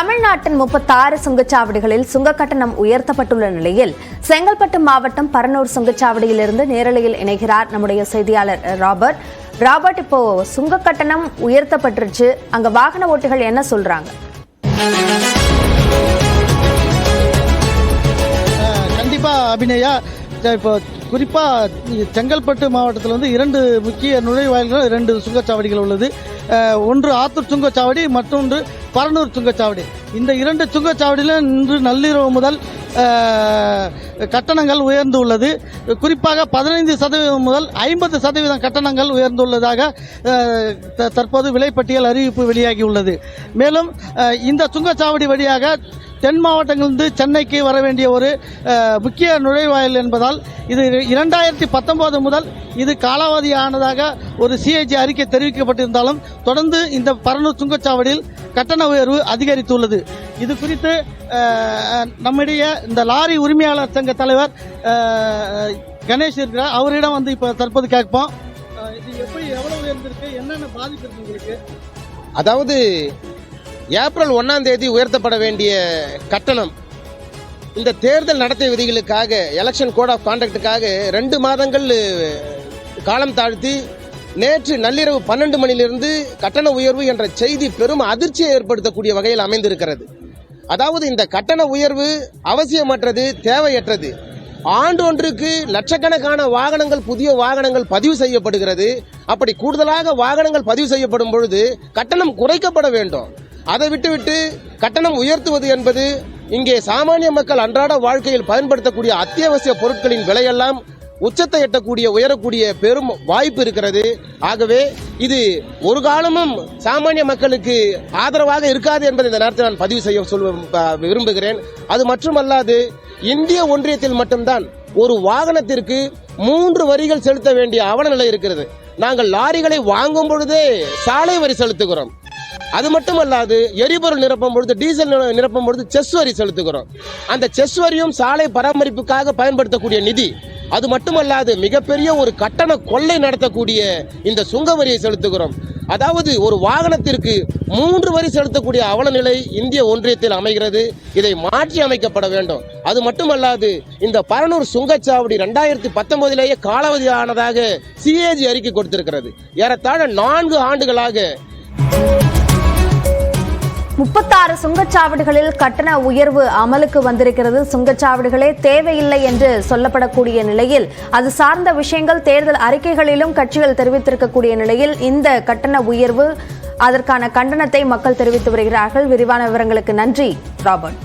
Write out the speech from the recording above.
தமிழ்நாட்டின் முப்பத்தாறு சுங்கச்சாவடிகளில் சுங்க கட்டணம் உயர்த்தப்பட்டுள்ள நிலையில் செங்கல்பட்டு மாவட்டம் பரனூர் சுங்கச்சாவடியிலிருந்து நேரலையில் இணைகிறார் நம்முடைய செய்தியாளர் ராபர்ட். ராபர்ட் இப்போ சுங்க கட்டணம் உயர்த்தப்பட்டுருச்சு. அங்க வாகன ஓட்டிகள் என்ன சொல்றாங்க? கண்டிப்பா அபிநயா. இப்போ குறிப்பாக செங்கல்பட்டு மாவட்டத்தில் வந்து இரண்டு முக்கிய நுழைவாயில்கள் இரண்டு சுங்கச்சாவடிகள் உள்ளது. ஒன்று ஆத்தூர் சுங்கச்சாவடி மற்றொன்று பரனூர் சுங்கச்சாவடி. இந்த இரண்டு சுங்கச்சாவடியிலும் இன்று நள்ளிரவு முதல் கட்டணங்கள் உயர்ந்து உள்ளது குறிப்பாக பதினைந்து சதவீதம் முதல் ஐம்பது சதவீதம் கட்டணங்கள் உயர்ந்துள்ளதாக த- தற்போது விலைப்பட்டியல் அறிவிப்பு வெளியாகி உள்ளது மேலும் இந்த சுங்கச்சாவடி வழியாக தென் மாவட்டங்களிலிருந்து சென்னைக்கு வர வேண்டிய ஒரு முக்கிய நுழைவாயில் என்பதால் இது இரண்டாயிரத்தி பத்தொன்பது முதல் இது காலாவதியானதாக ஒரு சிஐஜி அறிக்கை தெரிவிக்கப்பட்டிருந்தாலும் தொடர்ந்து இந்த பரனூர் சுங்கச்சாவடியில் கட்டண உயர்வு அதிகரித்துள்ளது. இது குறித்து நம்முடைய இந்த லாரி உரிமையாளர் சங்க தலைவர் கணேஷ் இருக்கிறார். அவரிடம் வந்து இப்போ தற்போது கேட்போம். இது எப்படி எவ்வளவு உயர்ந்திருக்கு? என்னென்ன பாதிப்பு இருக்கு உங்களுக்கு? அதாவது ஏப்ரல் ஒன்னாம் தேதி உயர்த்தப்பட வேண்டிய கட்டணம். இந்த தேர்தல் நடத்தை விதிகளுக்காக எலெக்ஷன் கோட் ஆஃப் கான்டக்டுக்காக ரெண்டு மாதங்கள் காலம் தாழ்த்தி நேற்று நள்ளிரவு பன்னெண்டு மணியிலிருந்து கட்டண உயர்வு என்ற செய்தி பெரும் அதிர்ச்சியை ஏற்படுத்தக்கூடிய வகையில் அமைந்திருக்கிறது. அதாவது இந்த கட்டண உயர்வு அவசியமற்றது தேவையற்றது. ஆண்டொன்றுக்கு லட்சக்கணக்கான வாகனங்கள் புதிய வாகனங்கள் பதிவு செய்யப்படுகிறது. அப்படி கூடுதலாக வாகனங்கள் பதிவு செய்யப்படும் பொழுது கட்டணம் குறைக்கப்பட வேண்டும். அதை விட்டுவிட்டு கட்டணம் உயர்த்துவது என்பது இங்கே சாமானிய மக்கள் அன்றாட வாழ்க்கையில் பயன்படுத்தக்கூடிய அத்தியாவசிய பொருட்களின் விலையெல்லாம் உச்சத்தை எட்டக்கூடிய உயரக்கூடிய பெரும் வாய்ப்பு இருக்கிறது. ஆகவே இது ஒரு காலமும் சாமானிய மக்களுக்கு ஆதரவாக இருக்காது என்பதை இந்த நேரத்தில் நான் பதிவு செய்ய சொல்ல விரும்புகிறேன். அது மட்டுமல்லாது இந்திய ஒன்றியத்தில் மட்டும்தான் ஒரு வாகனத்திற்கு மூன்று வரிகள் செலுத்த வேண்டிய அவலநிலை இருக்கிறது. நாங்கள் லாரிகளை வாங்கும் பொழுதே சாலை வரி செலுத்துகிறோம். அது மட்டுமல்லாது எரிபொருள் நிரப்பும் பொழுது டீசல் நிரப்பும் பொழுது செஸ் வரி செலுத்துகிறோம். அந்த செஸ் வரியும் சாலை பராமரிப்புக்காக பயன்படுத்தக்கூடிய நிதி. அது மட்டுமல்லாது மிகப்பெரிய ஒரு கட்டண கொள்ளை நடத்தக்கூடிய இந்த சுங்க வரியை செலுத்துகிறோம். அதாவது ஒரு வாகனத்திற்கு மூன்று வரி செலுத்தக்கூடிய அவலநிலை இந்திய ஒன்றியத்தில் அமைகிறது. இதை மாற்றி அமைக்கப்பட வேண்டும். அது மட்டுமல்லாது இந்த பரனூர் சுங்கச்சாவடி ரெண்டாயிரத்தி பத்தொன்பதிலேயே காலாவதியானதாக சிஏஜி அறிக்கை கொடுத்திருக்கிறது. ஏறத்தாழ நான்கு ஆண்டுகளாக முப்பத்தாறு சுங்கச்சாவடிகளில் கட்டண உயர்வு அமலுக்கு வந்திருக்கிறது. சுங்கச்சாவடிகளே தேவையில்லை என்று சொல்லப்படக்கூடிய நிலையில் அது சார்ந்த விஷயங்கள் தேர்தல் அறிக்கைகளிலும் கட்சிகள் தெரிவித்திருக்கக்கூடிய நிலையில் இந்த கட்டண உயர்வு அதற்கான கண்டனத்தை மக்கள் தெரிவித்து வருகிறார்கள். விரிவான விவரங்களுக்கு நன்றி ராபர்ட்.